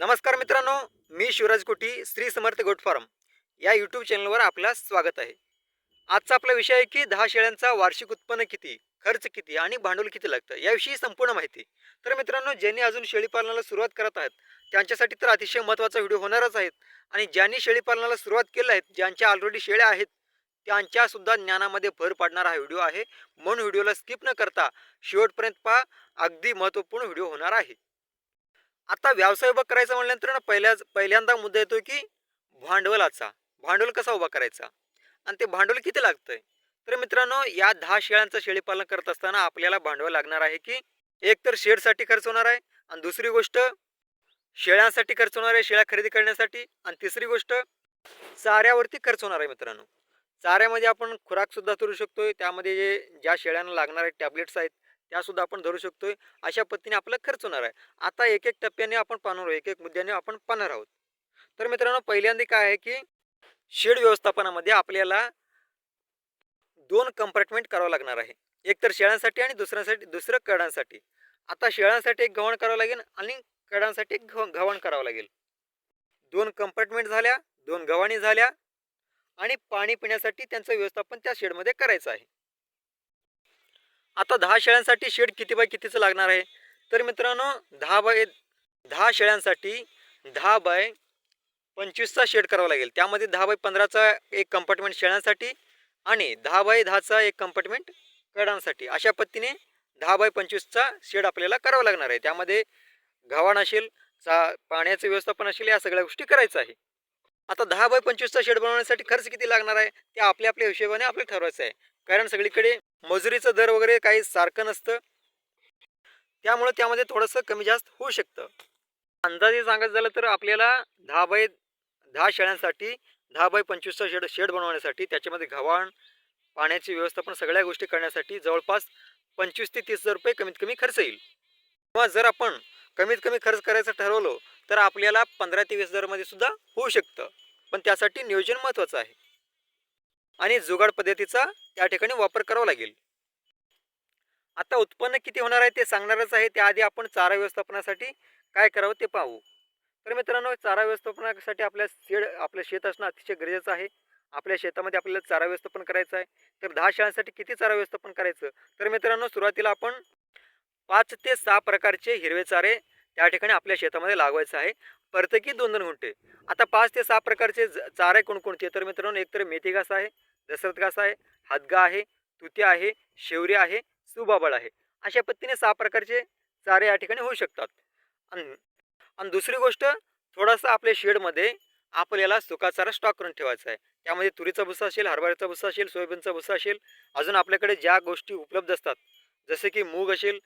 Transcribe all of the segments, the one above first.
नमस्कार मित्रांनो मी शिवराज कोटी श्री समर्थ गोट फार्म. या यूट्यूब चॅनलवर आपलं स्वागत आहे. आजचा आपला विषय आहे की दहा शेळ्यांचा वार्षिक उत्पन्न किती खर्च किती आणि भांडवल किती लागतं याविषयी संपूर्ण माहिती. तर मित्रांनो ज्यांनी अजून शेळीपालनाला सुरुवात करत आहेत त्यांच्यासाठी तर अतिशय महत्त्वाचा व्हिडिओ होणारच आहेत. आणि ज्यांनी शेळीपालनाला सुरुवात केलं आहे ज्यांच्या ऑलरेडी शेळ्या आहेत त्यांच्यासुद्धा ज्ञानामध्ये भर पाडणारा हा व्हिडिओ आहे. म्हणून व्हिडिओला स्किप न करता शेवटपर्यंत पहा अगदी महत्त्वपूर्ण व्हिडिओ होणार आहे. आता व्यवसाय उभा करायचा म्हटल्यानंतर ना पहिल्याच पहिल्यांदा मुद्दा येतो की भांडवलाचा. भांडवल कसा उभा करायचा? आणि ते भांडवल किती लागतंय? तर मित्रांनो या दहा शेळ्यांचं शेळीपालन करत असताना आपल्याला भांडवल लागणार आहे की एक तर शेडसाठी खर्च होणार आहे आणि दुसरी गोष्ट शेळ्यांसाठी खर्च होणार आहे शेळ्या खरेदी करण्यासाठी आणि तिसरी गोष्ट चाऱ्यावरती खर्च होणार आहे मित्रांनो. चाऱ्यामध्ये आपण खुराकसुद्धा करू शकतो त्यामध्ये जे ज्या शेळ्यांना लागणारे टॅबलेट्स आहेत त्यासुद्धा आपण धरू शकतोय. अशा पद्धतीने आपला खर्च होणार आहे. आता एक एक टप्प्याने आपण पाहणार आहोत एक एक मुद्द्याने आपण पाहणार आहोत. तर मित्रांनो पहिल्यांदा काय आहे की शेड व्यवस्थापनामध्ये आपल्याला दोन कंपार्टमेंट करावं लागणार आहे. एक तर शेळ्यांसाठी आणि दुसऱ्यासाठी दुसरं कडांसाठी. आता शेळ्यांसाठी एक गव्हाण करावं लागेल आणि कडांसाठी एक गव्हा- गव्हाण करावं लागेल. दोन कंपार्टमेंट झाल्या दोन गव्हाणी झाल्या आणि पाणी पिण्यासाठी त्यांचं व्यवस्थापन त्या शेडमध्ये करायचं आहे. आता दहा शेळ्यांसाठी शेड किती बाय कितीचं लागणार आहे? तर मित्रांनो दहा बाय दहा शेळ्यांसाठी दहा बाय पंचवीसचा शेड करावा लागेल. त्यामध्ये दहा बाय पंधराचा एक कंपार्टमेंट शेळ्यांसाठी आणि दहा बाय दहाचा एक कंपार्टमेंट कडांसाठी. अशा पद्धतीने दहा बाय पंचवीसचा शेड आपल्याला करावा लागणार आहे. त्यामध्ये गव्हाण असेल चा पाण्याचं व्यवस्थापन असेल या सगळ्या गोष्टी करायचं आहे. आता दहा बाय पंचवीसचा शेड बनवण्यासाठी खर्च किती लागणार आहे? ते आपल्या आपल्या हिशोबाने आपल्याला ठरवायचं आहे. कारण सगळीकडे मजुरीचं दर वगैरे काही सारखं नसतं. त्यामुळे त्यामध्ये थोडंसं कमी जास्त होऊ शकतं. अंदाजे सांगायचं झालं तर आपल्याला दहा बाय दहा शेळ्यांसाठी दहा बाय पंचवीसचा शेड शेड बनवण्यासाठी त्याच्यामध्ये घवाण पाण्याची व्यवस्थापन सगळ्या गोष्टी करण्यासाठी जवळपास पंचवीस ते तीस हजार रुपये कमीत कमी खर्च येईल. किंवा जर आपण कमीत कमी खर्च करायचं ठरवलं तर आपल्याला पंधरा ते वीस हजारमध्ये सुद्धा होऊ शकतं. पण त्यासाठी नियोजन महत्त्वाचं आहे. आणि जुगाड पद्धतीचा त्या ठिकाणी वापर करावा लागेल. आता उत्पन्न किती होणार आहे ते सांगणारच आहे. त्याआधी आपण चारा व्यवस्थापनासाठी काय करावं ते पाहू. तर मित्रांनो चारा व्यवस्थापनासाठी आपल्या शेड आपलं शेत असणं अतिशय गरजेचं आहे. आपल्या शेतामध्ये आपल्याला चारा व्यवस्थापन करायचं आहे. तर दहा शाळांसाठी किती चारा व्यवस्थापन करायचं? तर मित्रांनो सुरुवातीला आपण पाच ते सहा प्रकारचे हिरवे चारे त्या ठिकाणी आपल्या शेतामध्ये लागवायचं आहे. प्रत्येकी दोन दोन गुंठे? आता पाच ते सहा प्रकारचे ज- चारे कोणकोणते तर मित्रांनो एकतर मेथी घास आहे दशरथ घास आहे हातगा आहे तुती आहे शेवरी आहे सुबाबळ आहे. अशा पद्धतीने सहा प्रकारचे चारे या ठिकाणी होऊ शकतात. आणि आणि दुसरी गोष्ट थोडासा आपल्या शेडमध्ये आपल्याला सुका चारा स्टॉक करून ठेवायचा आहे. त्यामध्ये तुरीचा भुसा असेल हरभऱ्याचा भुसा असेल सोयाबीनचा भुसा असेल अजून आपल्याकडे ज्या गोष्टी उपलब्ध असतात जसे की मूग असेल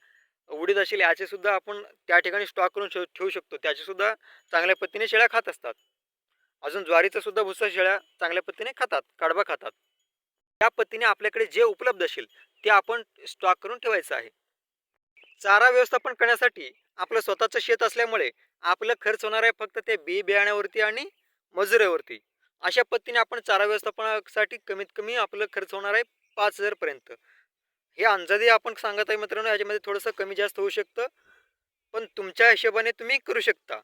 उडीद असेल याचे सुद्धा आपण त्या ठिकाणी स्टॉक करून ठेव ठेवू शकतो. त्याचे सुद्धा चांगल्या पद्धतीने शेळ्या खात असतात. अजून ज्वारीचा सुद्धा भुसा शेळ्या चांगल्या पद्धतीने खातात कडबा खातात. त्या पद्धतीने आपल्याकडे जे उपलब्ध असेल ते आपण स्टॉक करून ठेवायचं आहे. चारा व्यवस्थापन करण्यासाठी आपलं स्वतःचं शेत असल्यामुळे आपलं खर्च होणार आहे फक्त ते बी बियाण्यावरती आणि मजुऱ्यावरती. अशा पद्धतीने आपण चारा व्यवस्थापनासाठी कमीत कमी आपलं खर्च होणार आहे पाच हजारपर्यंत हे अंदाजे आपण सांगत आहे मित्रांनो याच्यामध्ये थोडंसं कमी जास्त होऊ शकतं. पण तुमच्या हिशोबाने तुम्ही करू शकता.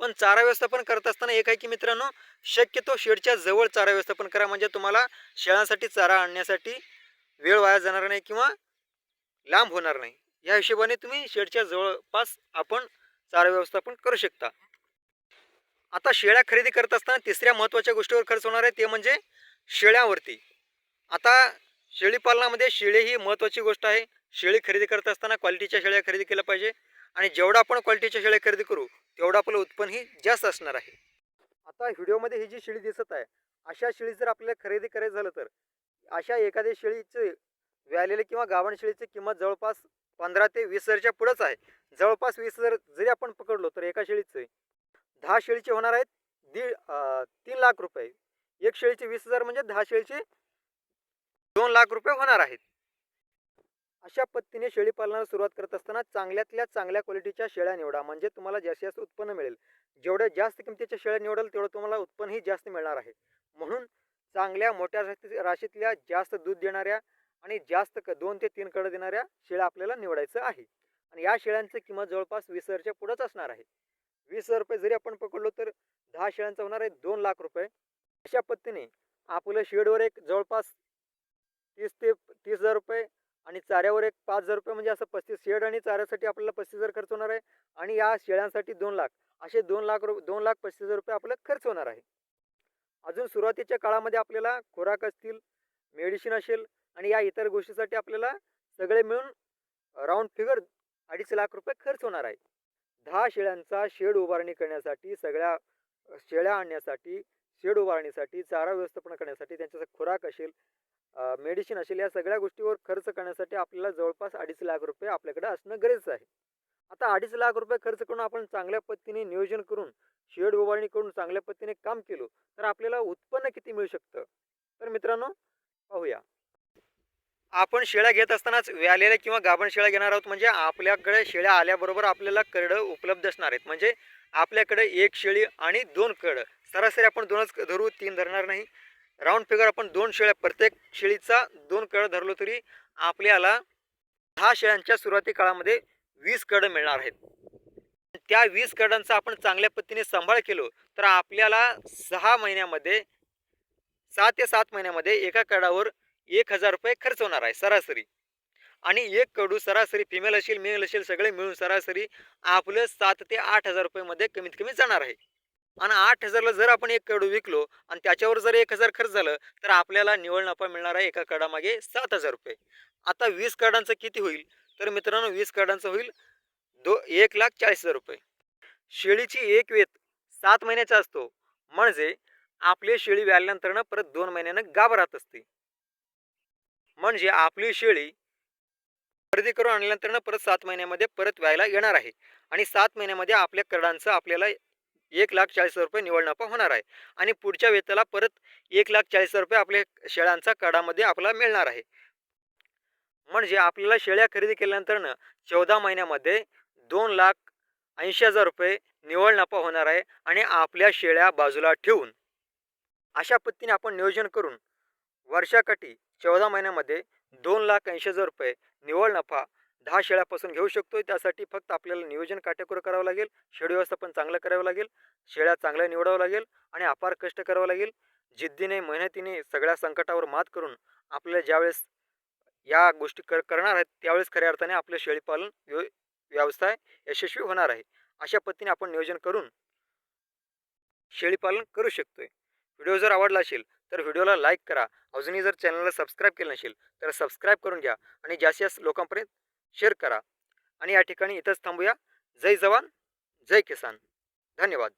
पण चारा व्यवस्थापन करत असताना एक आहे की मित्रांनो शक्यतो शेडच्या जवळ चारा व्यवस्थापन करा. म्हणजे तुम्हाला शेळ्यांसाठी चारा आणण्यासाठी वेळ वाया जाणार नाही किंवा लांब होणार नाही. या हिशोबाने तुम्ही शेडच्या जवळपास आपण चारा व्यवस्थापन करू शकता. आता शेळ्या खरेदी करत असताना तिसऱ्या महत्त्वाच्या गोष्टीवर खर्च होणार आहे. ते म्हणजे शेळ्यावरती. आता शेळीपालनामध्ये शेळी ही महत्त्वाची गोष्ट आहे. शेळी खरेदी करत असताना क्वालिटीच्या शेळ्या खरेदी केल्या पाहिजे आणि जेवढा आपण क्वालिटीच्या शेळ्या खरेदी करू तेवढं आपलं उत्पन्नही जास्त असणार आहे. आता व्हिडिओमध्ये ही जी शेळी दिसत आहे अशा शेळी जर आपल्याला खरेदी करायचं झालं तर अशा एखाद्या शेळीचे व्यालेले किंवा गावण शेळीची किंमत जवळपास पंधरा ते वीस हजारच्या पुढंच आहे. जवळपास वीस हजार जरी आपण पकडलो तर एका शेळीचे दहा शेळीचे होणार आहेत दीड तीन लाख रुपये. एक शेळीचे वीस हजार म्हणजे दहा शेळीचे दोन लाख रुपये होणार आहेत. अशा पद्धतीने शेळी पालनाला सुरुवात करत असताना चांगल्यातल्या चांगल्या क्वालिटीच्या शेळ्या निवडा. म्हणजे तुम्हाला जास्तीत जास्त उत्पन्न मिळेल. जेवढ्या जास्त किमतीच्या शेळ्या निवडाल तेवढं तुम्हाला उत्पन्नही जास्त मिळणार आहे. म्हणून चांगल्या मोठ्या राशीतल्या जास्त दूध देणाऱ्या आणि जास्त क दोन ते तीन कडं देणाऱ्या शेळ्या आपल्याला निवडायचं आहे. आणि या शेळ्यांची किंमत जवळपास वीस हजारच्या पुढंच असणार आहे. वीस हजार रुपये जरी आपण पकडलो तर दहा शेळ्यांचा होणार आहे दोन लाख रुपये. अशा पद्धतीने आपलं शेडवर एक जवळपास तीस ते तीस हजार रुपये आणि चाऱ्यावर एक पाच हजार रुपये म्हणजे असं पस्तीस शेड आणि चाऱ्यासाठी आपल्याला पस्तीस हजार खर्च होणार आहे. आणि या शेळ्यांसाठी दोन लाख असे दोन लाख रु दोन लाख पस्तीस हजार रुपये आपलं खर्च होणार आहे. अजून सुरुवातीच्या काळामध्ये आपल्याला खुराक असतील मेडिसिन असेल आणि या इतर गोष्टीसाठी आपल्याला सगळे मिळून राऊंड फिगर अडीच लाख रुपये खर्च होणार आहे. दहा शेळ्यांचा शेड उभारणी करण्यासाठी सगळ्या शेळ्या आणण्यासाठी शेड उभारणीसाठी चारा व्यवस्थापन करण्यासाठी त्यांचा खुराक असेल मेडिसिन असेल या सगळ्या गोष्टीवर खर्च करण्यासाठी आपल्याला जवळपास अडीच लाख रुपये आपल्याकडे असणं गरजेचं आहे. आता अडीच लाख रुपये खर्च करून आपण चांगल्या पद्धतीने नियोजन करून शेड उभारणी करून चांगल्या पद्धतीने काम केलो तर आपल्याला उत्पन्न किती मिळू शकतं? तर मित्रांनो पाहूया. आपण शेळ्या घेत असतानाच व्यालेल्या किंवा गाभण शेळ्या घेणार आहोत म्हणजे आपल्याकडे शेळ्या आल्याबरोबर आपल्याला करडं उपलब्ध असणार आहेत. म्हणजे आपल्याकडे एक शेळी आणि दोन करडं. सरासरी आपण दोनच धरू तीन धरणार नाही. राऊंड फिगर आपण दोन शेळ्या प्रत्येक शेळीचा दोन कड धरलो तरी आपल्याला दहा शेळ्यांच्या सुरुवाती काळामध्ये वीस कडं मिळणार आहेत. त्या वीस कडांचा आपण चांगल्या पद्धतीने सांभाळ केलो तर आपल्याला सहा महिन्यामध्ये सहा ते सात महिन्यामध्ये एका कडावर एक हजार रुपये खर्च होणार आहे सरासरी. आणि एक कडू सरासरी फिमेल असेल मेल असेल सगळे मिळून सरासरी आपलं सात ते आठ हजार रुपयेमध्ये कमीत कमी जाणार आहे. आणि आठ हजारला जर आपण एक कडू विकलो आणि त्याच्यावर जर एक हजार खर्च झालं तर आपल्याला निवड नफा मिळणार आहे एका कडामागे सात हजार रुपये. आता वीस कार्डांचं किती होईल? तर मित्रांनो वीस कार्डांचं होईल दो एक लाख चाळीस हजार रुपये. शेळीची एक वेत सात महिन्याचा असतो. म्हणजे आपली शेळी व्याल्यानंतरनं परत दोन महिन्यानं गाभ राहत असते. म्हणजे आपली शेळी खरेदी करून आणल्यानंतर परत सात महिन्यामध्ये परत व्हायला येणार आहे. आणि सात महिन्यामध्ये आपल्या कर्डांचं आपल्याला एक लाख चाळीस हजार रुपये निवड नफा होणार आहे. आणि पुढच्या वेताला परत एक लाख चाळीस हजार रुपये आपल्या शेळ्यांचा कडामध्ये आपल्याला मिळणार आहे. म्हणजे आपल्याला शेळ्या खरेदी केल्यानंतरनं चौदा महिन्यामध्ये दोन लाख ऐंशी हजार रुपये निवड नफा होणार आहे आणि आपल्या शेळ्या बाजूला ठेवून अशा पद्धतीने आपण नियोजन करून वर्षाकाठी चौदा महिन्यामध्ये दोन लाख ऐंशी हजार रुपये निवड नफा दहा शेळ्यापासून घेऊ शकतो त्यासाठी फक्त आपल्याला नियोजन काटेकोर करावं लागेल. शेळी व्यवस्थापन चांगलं करावं लागेल. शेळ्या चांगल्या निवडावं लागेल आणि अपार कष्ट करावं लागेल. जिद्दीने मेहनतीने सगळ्या संकटावर मात करून आपल्याला ज्यावेळेस या गोष्टी कर करणार आहेत त्यावेळेस खऱ्या अर्थाने आपलं शेळीपालन व्यव व्यवसाय यशस्वी होणार आहे. अशा पद्धतीने आपण नियोजन करून शेळीपालन करू शकतोय. व्हिडिओ जर आवडला असेल तर व्हिडिओला लाईक करा. अजूनही जर चॅनलला सबस्क्राईब केलं नसेल तर सबस्क्राईब करून घ्या आणि जास्तीत जास्त लोकांपर्यंत शेअर करा. आणि या ठिकाणी इथंच थांबूया. जय जवान जय किसान. धन्यवाद.